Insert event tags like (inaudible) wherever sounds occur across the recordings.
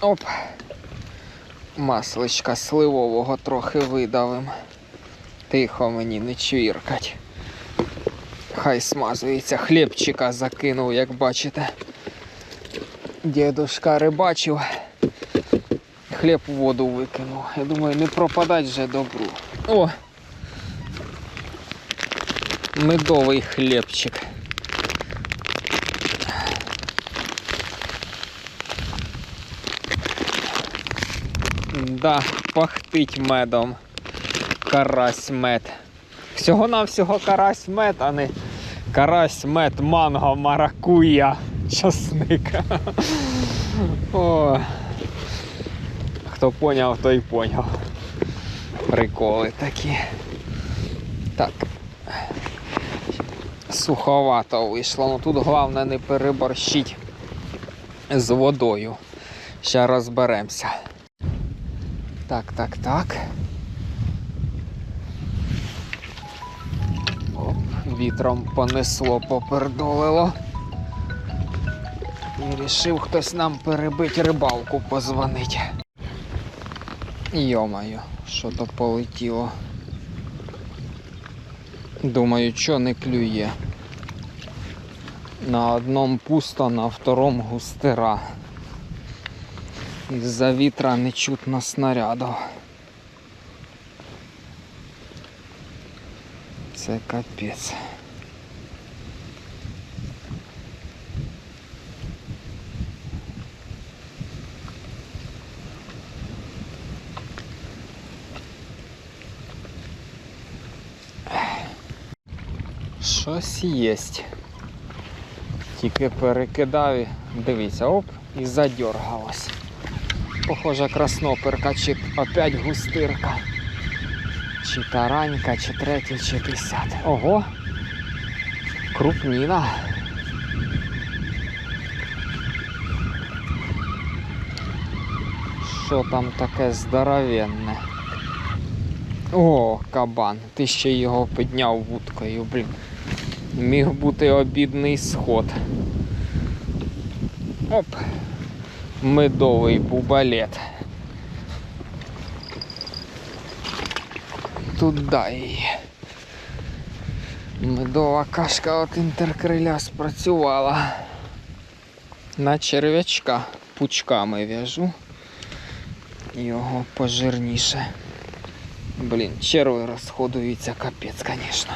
Оп. Масличка сливового трохи видавим. Тихо мені не чвіркать. Хай смазується. Хлібчика закинув, як бачите. Дідушка рибачив. Хліб в воду викинув. Я думаю, не пропадать вже добру. О! Медовий хлібчик. Да, пахтить медом. Карась мед. Всього-навсього карась мед, а не карась мед, манго, маракуя, часник. Хто поняв, той поняв. Приколи такі. Так. Суховато вийшло. Ну тут головне не переборщить з водою. Ще розберемося. Так, так, так. Оп, вітром понесло, попердолило. І рішив хтось нам перебить рибалку позвонить. Йомаю, що то полетіло. Думаю, що не клює. На одному пусто, на второму густира. Із-за вітра не чутно снаряду. Це капець. Щось єсть. Тільки перекидав і дивіться, оп, і задергалось. Похоже, красноперка, чи опять густирка. Чи таранька, чи третя, чи десята. Ого! Крупніна. Що там таке здоровенне? О, кабан. Ти ще його підняв вудкою, блін. Міг бути обідний сход. Оп. Медовий бубалет. Туда. Медова кашка от інтеркриля спрацювала. На черв'ячка пучками в'яжу. Його пожирніше. Блін, черви розходуються, капець, звісно.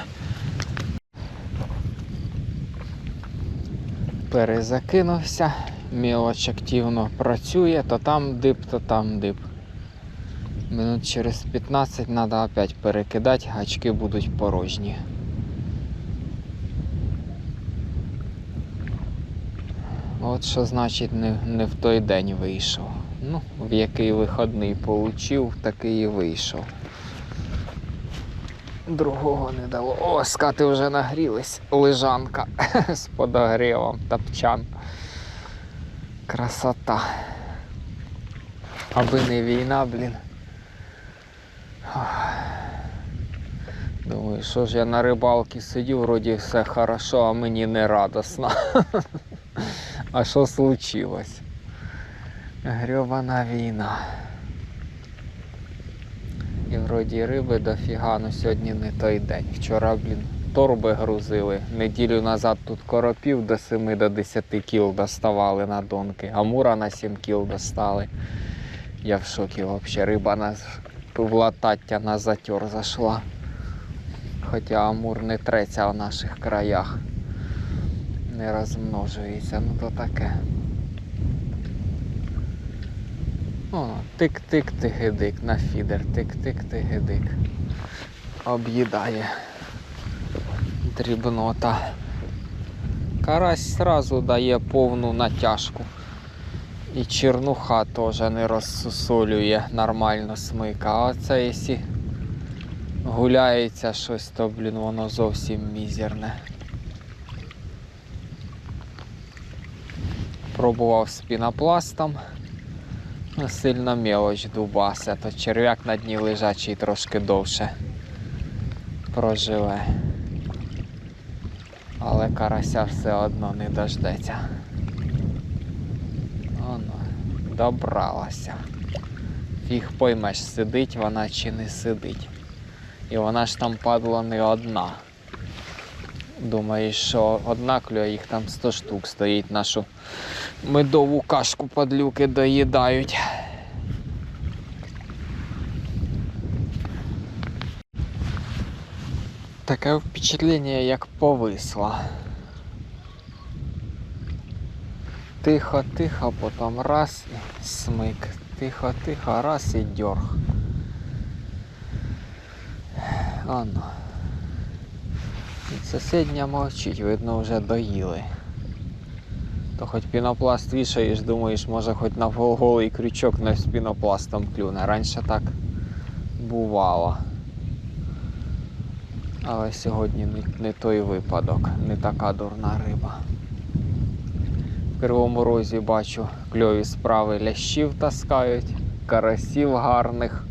Перезакинувся, мілоч активно працює, то там дип, то там дип. Минут через 15 треба опять перекидати, гачки будуть порожні. От що значить не, не в той день вийшов. Ну, в який виходний получив, такий і вийшов. Другого не дало. О, скати вже нагрілись. Лежанка (laughs) з подогрівом, тапчан. Красота. Аби не війна, блін. Думаю, що ж я на рибалці сидів, вроді все хорошо, а мені не радосно. А що случилось? Грьобана війна. І вроді риби дофіга, ну сьогодні не той день. Вчора, блін, торби грузили. Неділю назад тут коропів до 7 до 10 кіл доставали на донки. Амура на 7 кіл достали. Я в шокі взагалі. Риба на в латаття на затер зайшла. Хоча Амур не треться в наших краях. Не розмножується, ну то таке. О, тик-тик-тигидик на фідер, тик-тик-тигидик. Об'їдає дрібнота. Карась сразу дає повну натяжку. І чернуха теж не розсусолює нормально смика. А оце якщо гуляється щось, то блін воно зовсім мізерне. Пробував з пінопластом. Ну, Сильно мелоч дубася, то черв'як на дні лежачий трошки довше проживе. Але карася все одно не дождеться. Оно. добралася. Фіг поймеш, сидить вона чи не сидить. І вона ж там падла не одна. Думаєш, що одна клює, їх там 100 штук стоїть, нашу медову кашку падлюки доїдають. Таке впечатлення, як повисла. Тихо, тихо, потім раз і смик. Тихо, тихо, раз і дьорг. Ано. Сусідня мовчить, видно, вже доїли. То хоч пінопласт вішаєш, думаєш, може хоч на голий крючок не з пінопластом клюне. Раніше так бувало. Але сьогодні не, не той випадок, не така дурна риба. В Кривому розі бачу кльові справи лящів таскають, карасів гарних.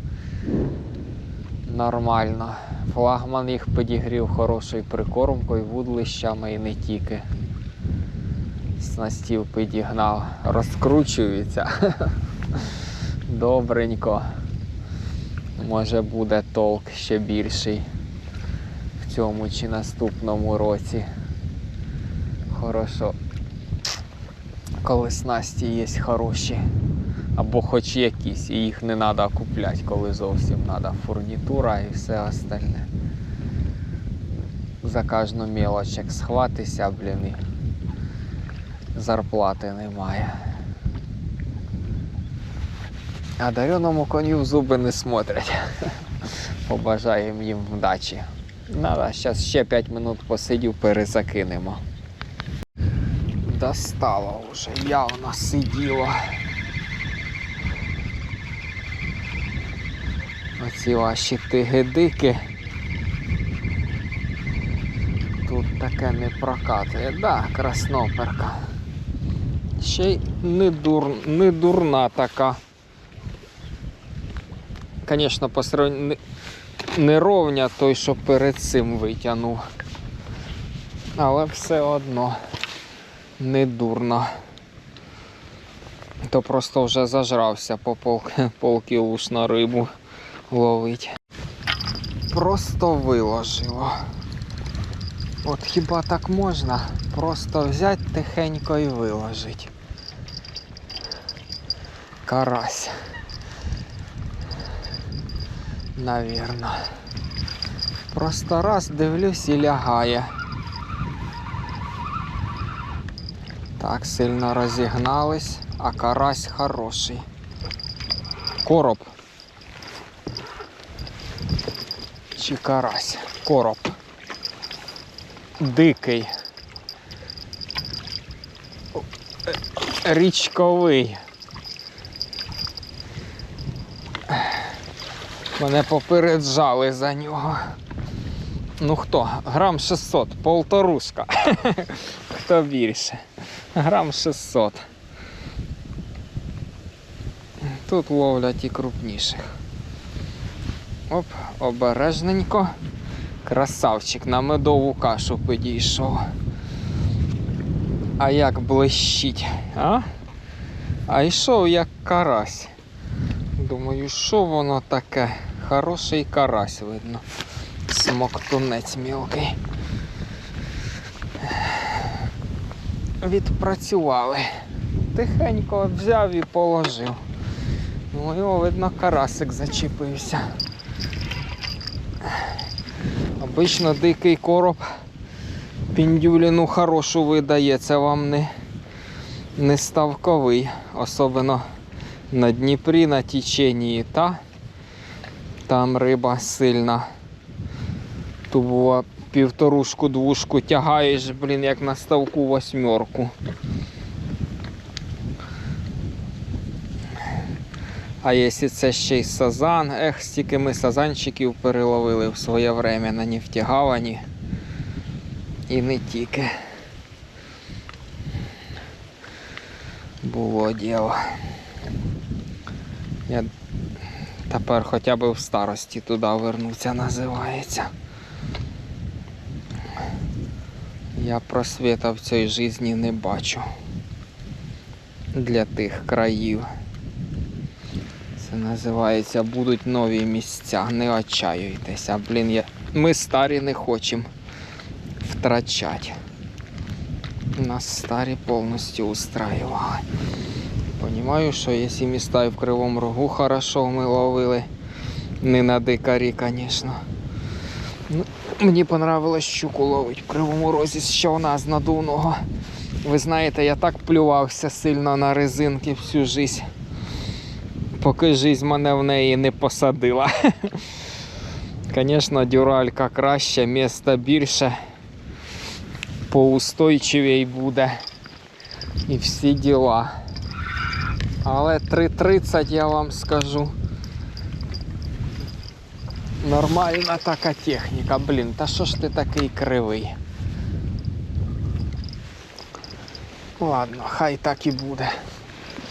Нормально. Флагман їх підігрів хорошою прикормкою, вудлищами і не тільки. Снастів підігнав, розкручується. (laughs) Добренько. Може буде толк ще більший цьому чи наступному році. Хорошо. Коли снасті є хороші. Або хоч якісь, і їх не треба купляти, коли зовсім треба фурнітура і все остальне. За кожну мелоч як схватися, блін, зарплати немає. А дареному коню в зуби не смотрять. (laughs) Побажаємо їм вдачі. Надо, зараз ще 5 минут посидів, перезакинемо. Достало вже, явно сиділо. Оці ваші тигидики. Тут таке не прокатує. Да, красноперка. Ще й не, дур... не дурна така. Звісно, по сравненню не... не ровня той, що перед цим витягнув. Але все одно не дурно. То просто вже зажрався по пол, (laughs) полкілу ж на рибу ловить. Просто виложило. От хіба так можна? Просто взяти тихенько і виложити. Карась. Навірно. Просто раз дивлюсь і лягає. Так, сильно розігнались, а карась хороший. Короб. Чи карась? Короб. Дикий. Річковий. Мене попереджали за нього. Ну хто? Грам 600, полторушка. (laughs) Хто більше? Грам 600. Тут ловлять і крупніших. Оп, обережненько. Красавчик на медову кашу підійшов. А як блищить, а? А йшов як карась. Думаю, що воно таке? Хороший карась видно. Смоктунець мілкий. Відпрацювали. Тихенько взяв і положив. Ну його, видно, карасик зачепився. Обично дикий короб піндюліну хорошу видає, це вам не, не ставковий, особливо на Дніпрі, на тіченні та там риба сильна. Ту була півторушку, двушку тягаєш, блін, як на ставку восьмерку. А якщо це ще й сазан, ех, стільки ми сазанчиків переловили в своє время на Нефтегавані. І не тільки. Було діло. Я тепер хоча б в старості туди вернуться, називається. Я просвіта в цій житті не бачу для тих країв. Це називається будуть нові місця. Не отчаюйтеся. Блін, я... ми старі не хочемо втрачати. Нас старі повністю устраювали. Понімаю, що якщо міста і в Кривому Рогу хорошо ми ловили. Не на дикарі, звісно. Ну, мені понравилось щуку ловить в Кривому Розі, що у нас надувного. Ви знаєте, я так плювався сильно на резинки всю жизнь. Поки жизнь мене в неї не посадила. (laughs) Звісно, дюралька краще, міста більше, поустойчивій буде. І всі діла. Але 3.30 я вам скажу. Нормальна така техніка, блін, та що ж ти такий кривий? Ладно, хай так і буде.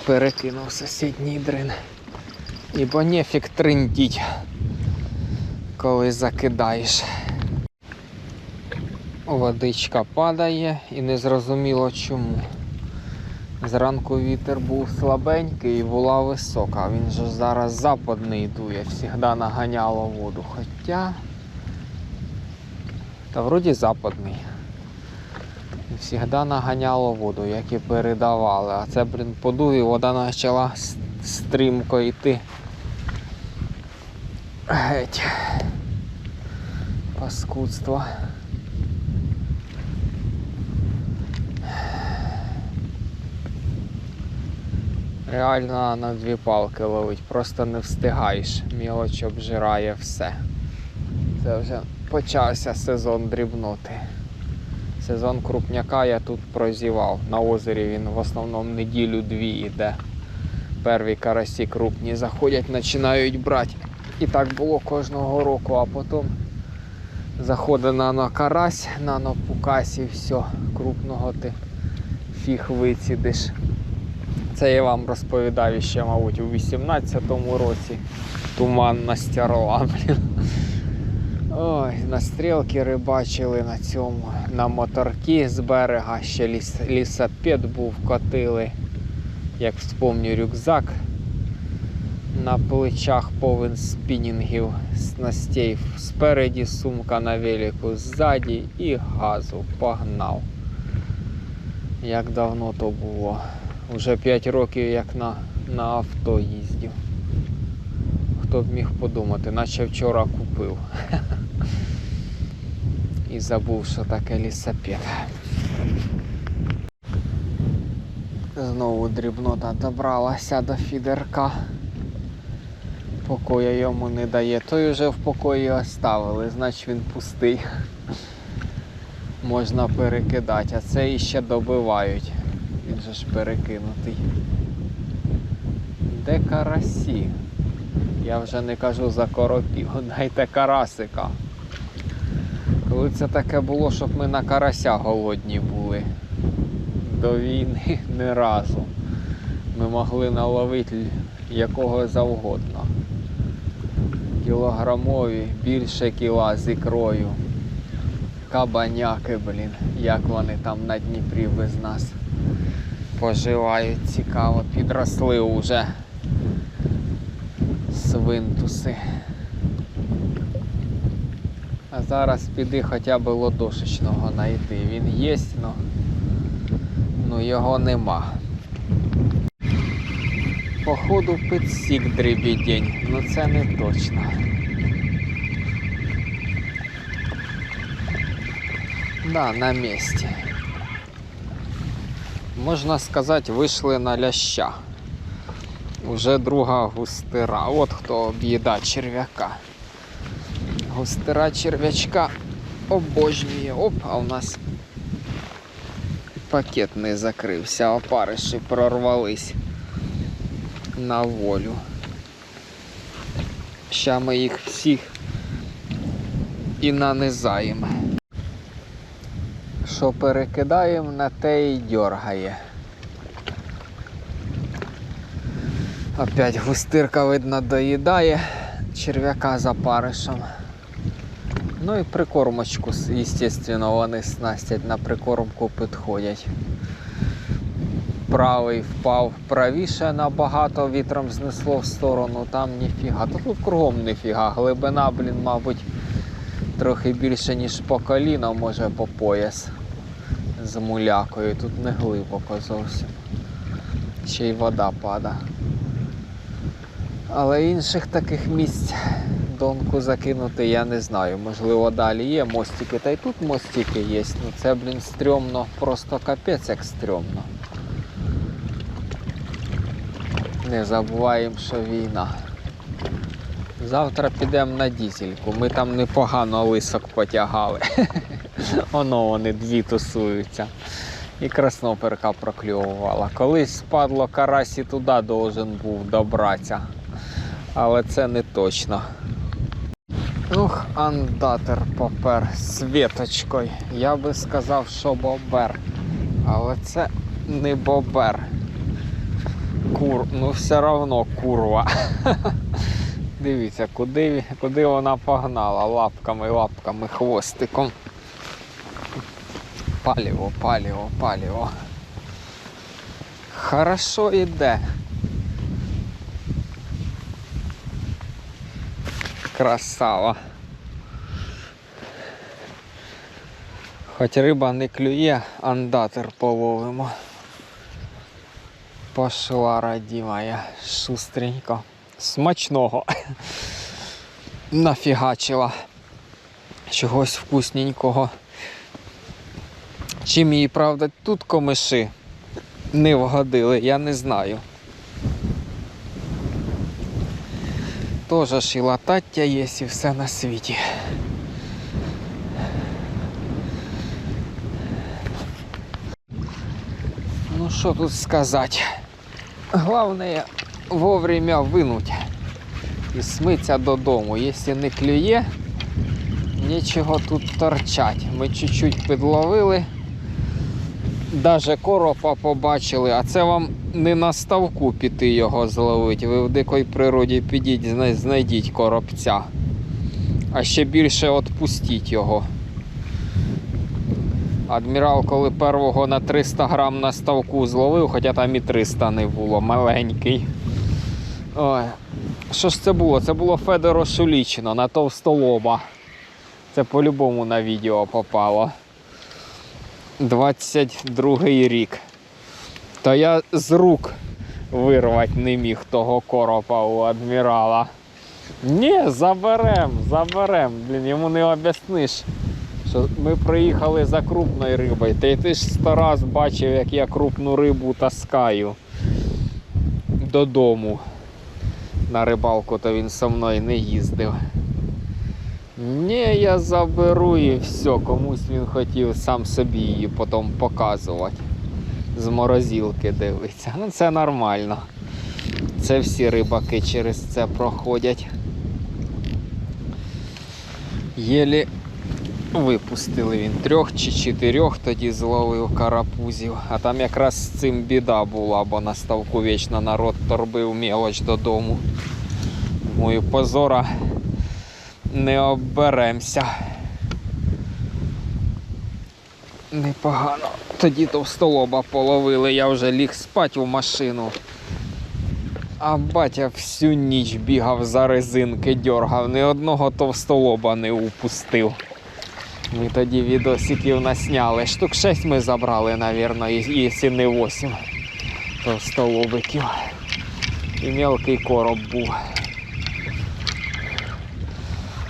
Перекинув сусідній дрин. Ібо нефік триндіть, коли закидаєш. Водичка падає і незрозуміло чому. Зранку вітер був слабенький і була висока. Він же зараз западний дує, завжди наганяло воду. Хоча. Та вроді западний. І наганяло воду, як і передавали. А це, блін, подув і вода почала стрімко йти. Геть. Паскудство. Реально на дві палки ловить, просто не встигаєш. Мілоч обжирає все. Це вже почався сезон дрібноти. Сезон крупняка я тут прозівав. На озері він в основному неділю-дві йде. Перві карасі крупні заходять, починають брати. І так було кожного року, а потім заходить нано карась, нано пукась і все, крупного ти фіг вицідиш. Це я вам розповідав ще, мабуть, у 18-му році. Туманна стярла, блін. Ой, на стрілки рибачили на цьому, на моторки з берега, ще ліс, лісопед був, котили. Як вспомню, рюкзак. На плечах повен спінінгів, снастей спереді, сумка на велику ззаді і газу погнав. Як давно то було. Уже 5 років як на, на авто їздив. Хто б міг подумати, наче вчора купив. І забув, що таке лісопед. Знову дрібнота добралася до фідерка. Покоя йому не дає. Той вже в покої оставили, значить він пустий. Можна перекидати, а це іще добивають. Він же ж перекинутий. Де карасі? Я вже не кажу за коропів, (laughs) дайте карасика. Коли це таке було, щоб ми на карася голодні були. До війни (laughs) не разу. Ми могли наловити якого завгодно. Кілограмові, більше кіла з ікрою. Кабаняки, блін, як вони там на Дніпрі без нас поживають цікаво, підросли уже свинтуси. А зараз піди хоча б лодошечного знайти. Він є, но ну його нема. Походу підсік дрібідень, ну це не точно. Да, на місці. Можна сказати, вийшли на ляща. Уже друга густира. От хто об'їда черв'яка. Густира черв'ячка обожнює. Оп, а у нас пакет не закрився, опариші прорвались на волю. Ща ми їх всіх і нанизаємо. Що перекидаємо, на те і дьоргає. Опять густирка, видно, доїдає черв'яка за паришем. Ну і прикормочку, звісно, вони снастять на прикормку підходять. правий впав правіше набагато, вітром знесло в сторону, там ніфіга. Та тут кругом ніфіга. Глибина, блін, мабуть, трохи більше, ніж по коліно, може по пояс з мулякою. Тут не глибоко зовсім. Ще й вода пада. Але інших таких місць донку закинути я не знаю. Можливо, далі є мостики, та й тут мостики є. Ну це, блін, стрьомно, просто капець як стрьомно. Не забуваємо, що війна. Завтра підемо на дізельку. Ми там непогано лисок потягали. (laughs) (laughs) Воно вони дві тусуються. І красноперка прокльовувала. Колись спадло карась і туди должен був добратися. Але це не точно. Ух, андатер попер з віточкою. Я би сказав, що бобер. Але це не бобер. Кур, ну все одно курва. (laughs) Дивіться, куди, куди вона погнала лапками, лапками, хвостиком. Паліво, паліво, паліво. Хорошо йде. Красава. Хоч риба не клює, андатер половимо. Пошла радімая, шустренько. Смачного. Нафігачила. Чогось вкусненького. Чим їй, правда, тут комиши не вгодили, я не знаю. Тоже ж і латаття є, і все на світі. Ну що тут сказати? Головне вовремя винуть і смиться додому. Якщо не клює, нічого тут торчать. Ми чуть-чуть підловили. Даже коропа побачили, а це вам не на ставку піти його зловити. Ви в дикій природі підіть, зна- знайдіть коробця. А ще більше відпустіть його. Адмірал, коли первого на 300 грам на ставку зловив, хоча там і 300 не було, маленький. Ой. Що ж це було? Це було Федоро Шулічино на товстолоба. Це по-любому на відео попало. 22 рік. То я з рук вирвати не міг того коропа у адмірала. Ні, заберем, заберем. Блін, йому не об'ясниш. Що ми приїхали за крупною рибою. Та й ти ж сто раз бачив, як я крупну рибу таскаю додому. На рибалку то він со мною не їздив. Ні, я заберу і все, комусь він хотів сам собі її потім показувати. З морозилки дивиться. Ну це нормально. Це всі рибаки через це проходять. Єлі випустили він трьох чи чотирьох тоді зловив карапузів. А там якраз з цим біда була, бо на ставку вічно народ торбив мелоч додому. Мою позора не оберемося. Непогано. Тоді товстолоба половили, я вже ліг спать у машину. А батя всю ніч бігав за резинки, дьоргав, ні одного товстолоба не упустив. Ми тоді відосиків насняли. Штук 6 ми забрали, навірно, і- не 8 товстолобиків. І мелкий короб був.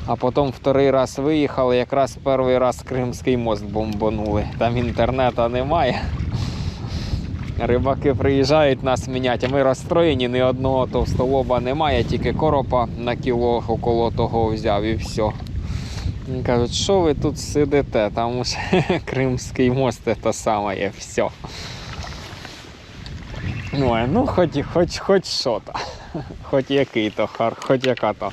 А потім вторий раз виїхали, якраз перший раз Кримський мост бомбанули. Там інтернету немає. Рибаки приїжджають нас міняти, ми розстроєні, ні одного товстолоба немає, тільки коропа на кіло около того взяв і все. Вони кажуть, що ви тут сидите, там уже (laughs) Кримський мост це саме є все. Ой, ну хоч, хоч, хоч що то. (laughs) Хоч який то, хоч яка то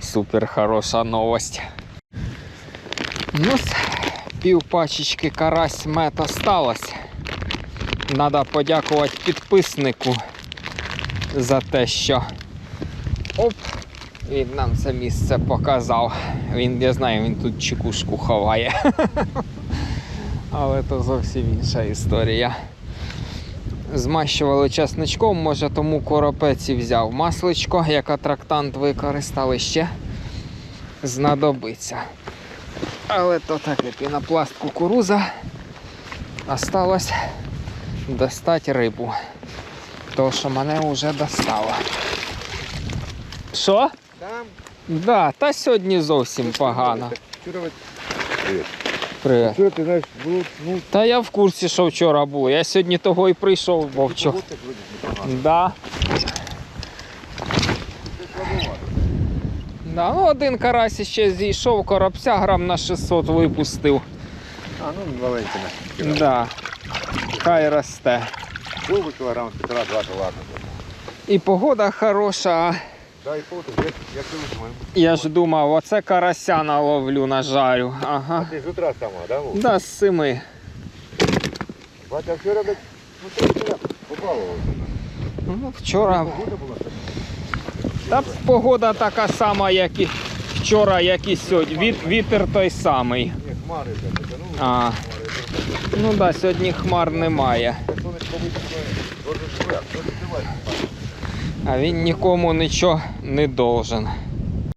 супер хороша новость. Ну, пів пачечки карась мед осталось. Надо подякувати підписнику за те, що оп, він нам це місце показав. Він, я знаю, він тут чекушку ховає. (laughs) Але то зовсім інша історія. Змащували часничком, може тому коропець і взяв. Масличко, як атрактант використали ще знадобиться. Але то таке пінопласт кукуруза. Осталось достати рибу. То, що мене вже достало. Що? Там. Да, та сьогодні зовсім погано. Привіт. Привіт. Вчора ти знаєш, було, ну, Та я в курсі, що вчора було. Я сьогодні того і прийшов, бо вчора. непогана. Да. Да, ну один карась ще зійшов, коробця грам на 600 випустив. А, ну маленька на. Да. Хай росте. Був би кілограм півтора, два, то ладно. І погода хороша. а Дай фото, як, як ти візьмемо. Я ж думав, оце карася наловлю, нажарю. Ага. ти з утра сама, да? Вов? Да, з семи. Батя вчора, блядь, ну ти вчора попало. Ну, вчора. Погода була така. Та погода така сама, як і вчора, як і сьогодні. Віт, вітер той самий. Ні, хмари, блядь, потягнули. А. Хмари, Ну да, сьогодні хмар немає. Сонечко вийшло, дуже швидко, швидко. А він нікому нічого не должен.